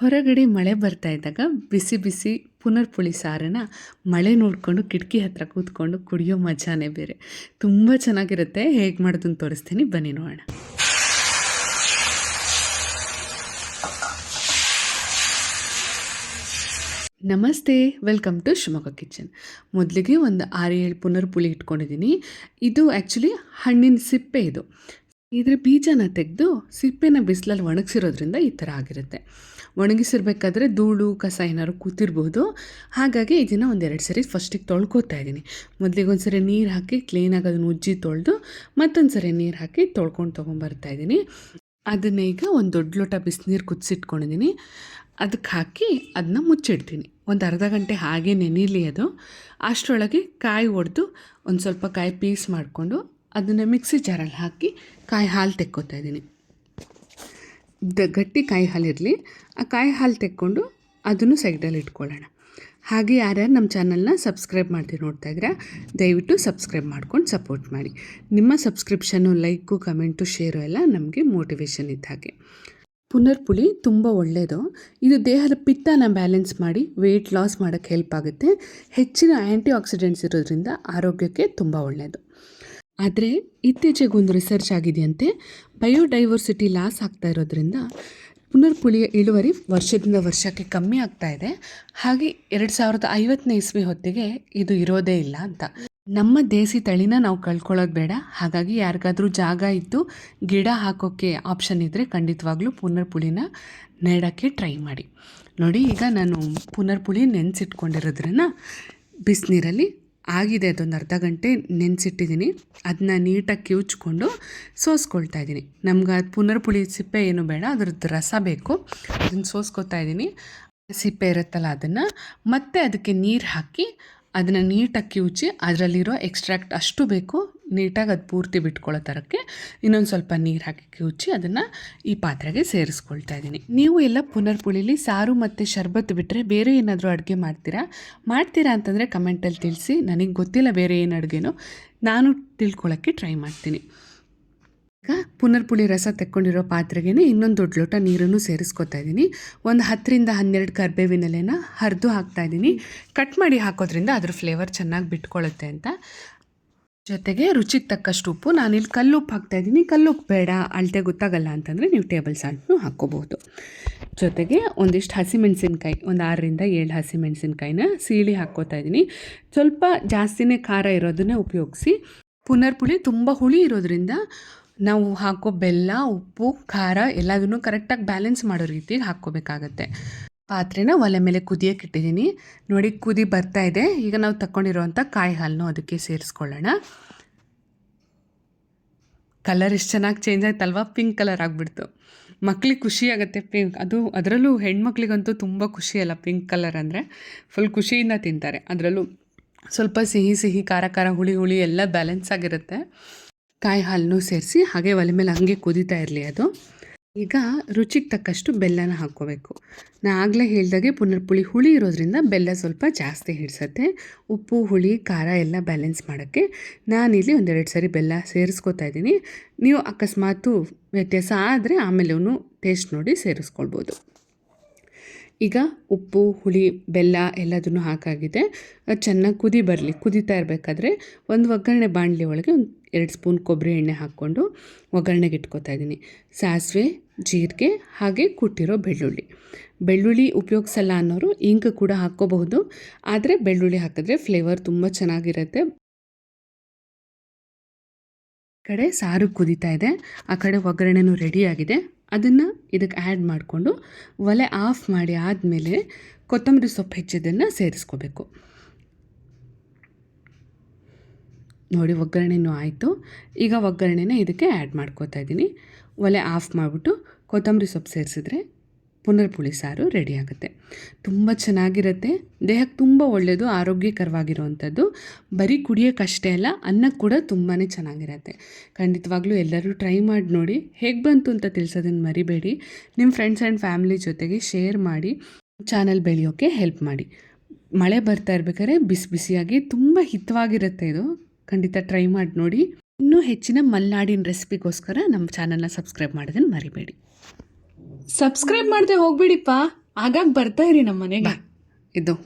ಹೊರಗಡೆ ಮಳೆ ಬರ್ತಾ ಇದ್ದಾಗ ಬಿಸಿ ಬಿಸಿ ಪುನರ್ಪುಳಿ ಸಾರನ್ನ ಮಳೆ ನೋಡಿಕೊಂಡು ಕಿಟಕಿ ಹತ್ರ ಕೂತ್ಕೊಂಡು ಕುಡಿಯೋ ಮಜಾನೇ ಬೇರೆ. ತುಂಬ ಚೆನ್ನಾಗಿರುತ್ತೆ. ಹೇಗೆ ಮಾಡೋದನ್ನು ತೋರಿಸ್ತೀನಿ. ಬನ್ನಿ ನೋಡೋಣ. ನಮಸ್ತೆ. Welcome to Shivamogga kitchen. ಮೊದಲಿಗೆ ಒಂದು ಆರು ಏಳು ಪುನರ್ಪುಳಿ ಇಟ್ಕೊಂಡಿದ್ದೀನಿ. ಇದು ಆ್ಯಕ್ಚುಲಿ ಹಣ್ಣಿನ ಸಿಪ್ಪೆ ಇದು. ಇದ್ರ ಬೀಜನ ತೆಗೆದು ಸಿಪ್ಪೆನ ಬಿಸಿಲಲ್ಲಿ ಒಣಗಿಸಿರೋದ್ರಿಂದ ಈ ಥರ ಆಗಿರುತ್ತೆ. ಒಣಗಿಸಿರ್ಬೇಕಾದ್ರೆ ಧೂಳು, ಕಸ ಏನಾದ್ರು ಕೂತಿರ್ಬೋದು. ಹಾಗಾಗಿ ಇದನ್ನು ಒಂದೆರಡು ಸರಿ ಫಸ್ಟಿಗೆ ತೊಳ್ಕೊತಾ ಇದ್ದೀನಿ. ಮೊದಲಿಗೆ ಒಂದು ಸರಿ ನೀರು ಹಾಕಿ ಕ್ಲೀನಾಗಿ ಅದನ್ನು ಉಜ್ಜಿ ತೊಳೆದು ಮತ್ತೊಂದು ಸರಿ ನೀರು ಹಾಕಿ ತೊಳ್ಕೊಂಡು ತೊಗೊಂಬರ್ತಾ ಇದ್ದೀನಿ. ಅದನ್ನ ಈಗ ಒಂದು ದೊಡ್ಡ ಲೋಟ ಬಿಸಿನೀರು ಕುದಿಸಿಟ್ಕೊಂಡಿದ್ದೀನಿ. ಅದಕ್ಕೆ ಹಾಕಿ ಅದನ್ನ ಮುಚ್ಚಿಡ್ತೀನಿ. ಒಂದು ಅರ್ಧ ಗಂಟೆ ಹಾಗೆ ನೆನೀಲಿ ಅದು. ಅಷ್ಟರೊಳಗೆ ಕಾಯಿ ಒಡೆದು ಒಂದು ಸ್ವಲ್ಪ ಕಾಯಿ ಪೀಸ್ ಮಾಡಿಕೊಂಡು ಅದನ್ನು ಮಿಕ್ಸಿ ಜಾರಲ್ಲಿ ಹಾಕಿ ಕಾಯಿ ಹಾಲು ತೆಕ್ಕೋತಾ ಇದ್ದೀನಿ. ದ ಗಟ್ಟಿ ಕಾಯಿ ಹಾಲಿರಲಿ ಆ ಕಾಯಿ ಹಾಲು ತೆಕ್ಕೊಂಡು ಅದನ್ನು ಸೈಡಲ್ಲಿ ಇಟ್ಕೊಳ್ಳೋಣ. ಹಾಗೆ ಯಾರ್ಯಾರು ನಮ್ಮ ಚಾನಲ್ನ ಸಬ್ಸ್ಕ್ರೈಬ್ ಮಾಡ್ತೀವಿ ನೋಡ್ತಾ ಇದ್ದೀರಾ, ದಯವಿಟ್ಟು ಸಬ್ಸ್ಕ್ರೈಬ್ ಮಾಡ್ಕೊಂಡು ಸಪೋರ್ಟ್ ಮಾಡಿ. ನಿಮ್ಮ ಸಬ್ಸ್ಕ್ರಿಪ್ಷನ್ನು, ಲೈಕು, ಕಮೆಂಟು, ಶೇರು ಎಲ್ಲ ನಮಗೆ ಮೋಟಿವೇಶನ್ ಇದ್ದ ಹಾಗೆ. ಪುನರ್ಪುಳಿ ತುಂಬ ಒಳ್ಳೆಯದು ಇದು ದೇಹದ ಪಿತ್ತನ ಬ್ಯಾಲೆನ್ಸ್ ಮಾಡಿ ವೆಯ್ಟ್ ಲಾಸ್ ಮಾಡೋಕ್ಕೆ ಹೆಲ್ಪ್ ಆಗುತ್ತೆ. ಹೆಚ್ಚಿನ ಆ್ಯಂಟಿ ಆಕ್ಸಿಡೆಂಟ್ಸ್ ಇರೋದ್ರಿಂದ ಆರೋಗ್ಯಕ್ಕೆ ತುಂಬ ಒಳ್ಳೆಯದು ಆದರೆ ಇತ್ತೀಚೆಗೆ ಒಂದು ರಿಸರ್ಚ್ ಆಗಿದೆಯಂತೆ. ಬಯೋಡೈವರ್ಸಿಟಿ ಲಾಸ್ ಆಗ್ತಾ ಇರೋದ್ರಿಂದ ಪುನರ್ಪುಳಿಯ ಇಳುವರಿ ವರ್ಷದಿಂದ ವರ್ಷಕ್ಕೆ ಕಮ್ಮಿ ಆಗ್ತಾ ಇದೆ. ಹಾಗೆ ಎರಡು ಸಾವಿರದ ಐವತ್ತನೇ ಇಸ್ವಿ ಹೊತ್ತಿಗೆ ಇದು ಇರೋದೇ ಇಲ್ಲ ಅಂತ. ನಮ್ಮ ದೇಸಿ ತಳಿನ ನಾವು ಕಳ್ಕೊಳ್ಳೋದು ಬೇಡ. ಹಾಗಾಗಿ ಯಾರಿಗಾದರೂ ಜಾಗ ಇದ್ದು ಗಿಡ ಹಾಕೋಕ್ಕೆ ಆಪ್ಷನ್ ಇದ್ದರೆ ಖಂಡಿತವಾಗ್ಲೂ ಪುನರ್ಪುಳಿನ ನೆಡೋಕ್ಕೆ ಟ್ರೈ ಮಾಡಿ. ನೋಡಿ, ಈಗ ನಾನು ಪುನರ್ಪುಳಿ ನೆನೆಸಿಟ್ಕೊಂಡಿರೋದ್ರನ್ನ ಬಿಸಿನೀರಲ್ಲಿ ಆಗಿದೆ ಅದೊಂದು ಅರ್ಧ ಗಂಟೆ ನೆನೆಸಿಟ್ಟಿದ್ದೀನಿ. ಅದನ್ನ ನೀಟಾಗಿ ಕಿವುಚ್ಕೊಂಡು ಸೋಸ್ಕೊಳ್ತಾ ಇದ್ದೀನಿ. ನಮ್ಗೆ ಅದು ಪುನರ್ಪುಳಿ ಸಿಪ್ಪೆ ಏನು ಬೇಡ, ಅದ್ರದ್ದು ರಸ ಬೇಕು. ಅದನ್ನು ಸೋಸ್ಕೊತಾ ಇದ್ದೀನಿ. ಸಿಪ್ಪೆ ಇರುತ್ತಲ್ಲ ಅದನ್ನು. ಮತ್ತೆ ಅದಕ್ಕೆ ನೀರು ಹಾಕಿ, ಅದನ್ನು ನೀಟಾಗಿ ಕಿವುಚಿ, ಅದರಲ್ಲಿರೋ ಎಕ್ಸ್ಟ್ರಾಕ್ಟ್ ಅಷ್ಟು ಬೇಕು. ನೀಟಾಗಿ ಅದು ಪೂರ್ತಿ ಬಿಟ್ಕೊಳ್ಳೋ ಥರಕ್ಕೆ ಇನ್ನೊಂದು ಸ್ವಲ್ಪ ನೀರು ಹಾಕಿ ಕಿವುಚಿ ಅದನ್ನು ಈ ಪಾತ್ರೆಗೆ ಸೇರಿಸ್ಕೊಳ್ತಾ ಇದ್ದೀನಿ. ನೀವು ಎಲ್ಲ ಪುನರ್ಪುಳಿಲಿ ಸಾರು ಮತ್ತು ಶರ್ಬತ್ ಬಿಟ್ಟರೆ ಬೇರೆ ಏನಾದರೂ ಅಡುಗೆ ಮಾಡ್ತೀರಾ? ಮಾಡ್ತೀರಾ ಅಂತಂದರೆ ಕಮೆಂಟಲ್ಲಿ ತಿಳಿಸಿ. ನನಗೆ ಗೊತ್ತಿಲ್ಲ ಬೇರೆ ಏನು ಅಡುಗೆನೋ. ನಾನು ತಿಳ್ಕೊಳ್ಳೋಕ್ಕೆ ಟ್ರೈ ಮಾಡ್ತೀನಿ. ಈಗ ಪುನರ್ಪುಳಿ ರಸ ತೆಕ್ಕೊಂಡಿರೋ ಪಾತ್ರೆಗೆ ಇನ್ನೊಂದು ದೊಡ್ಡ ಲೋಟ ನೀರನ್ನು ಸೇರಿಸ್ಕೊತಾ ಇದ್ದೀನಿ. ಒಂದು ಹತ್ತರಿಂದ ಹನ್ನೆರಡು ಕರ್ಬೇವಿನ ಎಲೆನ ಹರಿದು ಹಾಕ್ತಾ ಇದ್ದೀನಿ. ಕಟ್ ಮಾಡಿ ಹಾಕೋದ್ರಿಂದ ಅದ್ರ ಫ್ಲೇವರ್ ಚೆನ್ನಾಗಿ ಬಿಟ್ಕೊಳ್ಳುತ್ತೆ ಅಂತ. ಜೊತೆಗೆ ರುಚಿಗೆ ತಕ್ಕಷ್ಟು ಉಪ್ಪು. ನಾನಿಲ್ಲಿ ಕಲ್ಲುಪ್ಪು ಇದ್ದೀನಿ. ಕಲ್ಲುಪ್ಪು ಬೇಡ, ಅಳತೆ ಗೊತ್ತಾಗಲ್ಲ ಅಂತಂದರೆ ನೀವು ಟೇಬಲ್ ಸಾಲ್ಟ್ನು ಹಾಕ್ಕೋಬಹುದು. ಜೊತೆಗೆ ಒಂದಿಷ್ಟು ಹಸಿಮೆಣಸಿನ್ಕಾಯಿ, ಒಂದು ಆರರಿಂದ ಏಳು ಹಸಿಮೆಣಸಿನ್ಕಾಯಿನ ಸೀಳಿ ಹಾಕ್ಕೋತಾ ಇದ್ದೀನಿ. ಸ್ವಲ್ಪ ಜಾಸ್ತಿನೇ ಖಾರ ಇರೋದನ್ನೇ ಉಪಯೋಗಿಸಿ. ಪುನರ್ಪುಳಿ ತುಂಬ ಹುಳಿ ಇರೋದ್ರಿಂದ ನಾವು ಹಾಕೋ ಬೆಲ್ಲ, ಉಪ್ಪು, ಖಾರ ಎಲ್ಲದನ್ನು ಕರೆಕ್ಟಾಗಿ ಬ್ಯಾಲೆನ್ಸ್ ಮಾಡೋ ರೀತಿಗೆ ಹಾಕ್ಕೋಬೇಕಾಗತ್ತೆ. ಪಾತ್ರೆನ ಒಲೆ ಮೇಲೆ ಕುದಿಯೋಕೆ ಇಟ್ಟಿದ್ದೀನಿ. ನೋಡಿ, ಕುದಿ ಬರ್ತಾ ಇದೆ. ಈಗ ನಾವು ತಗೊಂಡಿರೋವಂಥ ಕಾಯಿ ಹಾಲನ್ನು ಅದಕ್ಕೆ ಸೇರಿಸ್ಕೊಳ್ಳೋಣ. ಕಲರ್ ಎಷ್ಟು ಚೆನ್ನಾಗಿ ಚೇಂಜ್ ಆಯ್ತಲ್ವಾ? ಪಿಂಕ್ ಕಲರ್ ಆಗಿಬಿಡ್ತು. ಮಕ್ಳಿಗೆ ಖುಷಿ ಆಗುತ್ತೆ. ಪಿಂಕ್ ಅದು ಅದರಲ್ಲೂ ಹೆಣ್ಮಕ್ಳಿಗಂತೂ ತುಂಬ ಖುಷಿ ಅಲ್ಲ ಪಿಂಕ್ ಕಲರ್ ಅಂದರೆ. ಫುಲ್ ಖುಷಿಯಿಂದ ತಿಂತಾರೆ. ಅದರಲ್ಲೂ ಸ್ವಲ್ಪ ಸಿಹಿ ಸಿಹಿ, ಖಾರ ಖಾರ, ಹುಳಿ ಹುಳಿ ಎಲ್ಲ ಬ್ಯಾಲೆನ್ಸ್ ಆಗಿರುತ್ತೆ. ಕಾಯಿ ಹಾಲನ್ನು ಸೇರಿಸಿ ಹಾಗೆ ಒಲೆ ಮೇಲೆ ಹಂಗೆ ಕುದೀತಾ ಇರಲಿ ಅದು. ಈಗ ರುಚಿಗೆ ತಕ್ಕಷ್ಟು ಬೆಲ್ಲನ ಹಾಕ್ಕೋಬೇಕು. ನಾನು ಆಗಲೇ ಹೇಳ್ದಾಗೆ ಪುನರ್ಪುಳಿ ಹುಳಿ ಇರೋದ್ರಿಂದ ಬೆಲ್ಲ ಸ್ವಲ್ಪ ಜಾಸ್ತಿ ಹಿಡಿಸತ್ತೆ. ಉಪ್ಪು, ಹುಳಿ, ಖಾರ ಎಲ್ಲ ಬ್ಯಾಲೆನ್ಸ್ ಮಾಡೋಕ್ಕೆ ನಾನಿಲ್ಲಿ ಒಂದೆರಡು ಸರಿ ಬೆಲ್ಲ ಸೇರಿಸ್ಕೊತಾ ಇದ್ದೀನಿ. ನೀವು ಅಕಸ್ಮಾತು ವ್ಯತ್ಯಾಸ ಆದರೆ ಆಮೇಲೆ ಟೇಸ್ಟ್ ನೋಡಿ ಸೇರಿಸ್ಕೊಳ್ಬೋದು. ಈಗ ಉಪ್ಪು, ಹುಳಿ, ಬೆಲ್ಲ ಎಲ್ಲದನ್ನು ಹಾಕಾಗಿದೆ. ಚೆನ್ನಾಗಿ ಕುದಿ ಬರಲಿ, ಕುದಿತಾ ಇರಬೇಕಾದ್ರೆ ಒಂದು ಒಗ್ಗರಣೆ ಬಾಣಲಿ ಒಳಗೆ ಒಂದು ಎರಡು ಸ್ಪೂನ್ ಕೊಬ್ಬರಿ ಎಣ್ಣೆ ಹಾಕ್ಕೊಂಡು ಒಗ್ಗರಣೆಗೆ ಇಟ್ಕೊತಾ ಇದ್ದೀನಿ. ಸಾಸಿವೆ, ಜೀರಿಗೆ ಹಾಗೆ ಕುಟ್ಟಿರೋ ಬೆಳ್ಳುಳ್ಳಿ. ಬೆಳ್ಳುಳ್ಳಿ ಉಪಯೋಗಿಸಲ್ಲ ಅನ್ನೋರು ಇಂಕ್ ಕೂಡ ಹಾಕ್ಕೋಬಹುದು. ಆದರೆ ಬೆಳ್ಳುಳ್ಳಿ ಹಾಕಿದ್ರೆ ಫ್ಲೇವರ್ ತುಂಬ ಚೆನ್ನಾಗಿರುತ್ತೆ. ಕಡೆ ಸಾರು ಕುದೀತಾ ಇದೆ. ಆ ಕಡೆ ಒಗ್ಗರಣೆನೂ ರೆಡಿಯಾಗಿದೆ ಅದನ್ನು ಇದಕ್ಕೆ ಆ್ಯಡ್ ಮಾಡಿಕೊಂಡು ಒಲೆ ಆಫ್ ಮಾಡಿ ಆದಮೇಲೆ ಕೊತ್ತಂಬರಿ ಸೊಪ್ಪು ಹೆಚ್ಚಿದ್ದನ್ನು ಸೇರಿಸ್ಕೋಬೇಕು. ನೋಡಿ ಒಗ್ಗರಣೆನೂ ಆಯಿತು. ಈಗ ಒಗ್ಗರಣೆನ ಇದಕ್ಕೆ ಆ್ಯಡ್ ಮಾಡ್ಕೋತಾ ಇದ್ದೀನಿ. ಒಲೆ ಆಫ್ ಮಾಡಿಬಿಟ್ಟು ಕೊತ್ತಂಬರಿ ಸೊಪ್ಪು ಸೇರಿಸಿದ್ರೆ ಪುನರ್ಪುಳಿ ಸಾರು ರೆಡಿ ಆಗುತ್ತೆ. ತುಂಬ ಚೆನ್ನಾಗಿರುತ್ತೆ. ದೇಹಕ್ಕೆ ತುಂಬ ಒಳ್ಳೆಯದು ಆರೋಗ್ಯಕರವಾಗಿರುವಂಥದ್ದು. ಬರೀ ಕುಡಿಯೋಕ್ಕಷ್ಟೇ ಅಲ್ಲ, ಅನ್ನ ಕೂಡ ತುಂಬಾ ಚೆನ್ನಾಗಿರುತ್ತೆ. ಖಂಡಿತವಾಗ್ಲೂ ಎಲ್ಲರೂ ಟ್ರೈ ಮಾಡಿ ನೋಡಿ. ಹೇಗೆ ಬಂತು ಅಂತ ತಿಳಿಸೋದನ್ನು ಮರಿಬೇಡಿ. ನಿಮ್ಮ ಫ್ರೆಂಡ್ಸ್ ಆ್ಯಂಡ್ ಫ್ಯಾಮಿಲಿ ಜೊತೆಗೆ ಶೇರ್ ಮಾಡಿ. ಚಾನಲ್ ಬೆಳೆಯೋಕ್ಕೆ ಹೆಲ್ಪ್ ಮಾಡಿ. ಮಳೆ ಬರ್ತಾ ಇರ್ಬೇಕಾದ್ರೆ ಬಿಸಿ ಬಿಸಿಯಾಗಿ ತುಂಬ ಹಿತವಾಗಿರುತ್ತೆ ಇದು. ಖಂಡಿತ ಟ್ರೈ ಮಾಡಿ ನೋಡಿ. ಇನ್ನೂ ಹೆಚ್ಚಿನ ಮಲ್ನಾಡಿನ ರೆಸಿಪಿಗೋಸ್ಕರ ನಮ್ಮ ಚಾನಲ್ನ ಸಬ್ಸ್ಕ್ರೈಬ್ ಮಾಡೋದನ್ನು ಮರಿಬೇಡಿ. ಸಬ್ಸ್ಕ್ರೈಬ್ ಮಾಡದೆ ಹೋಗ್ಬಿಡಿಪ್ಪ. ಆಗಾಗ ಬರ್ತಾ ಇರಿ ನಮ್ಮ ಮನೆಗೆ. ಇದು.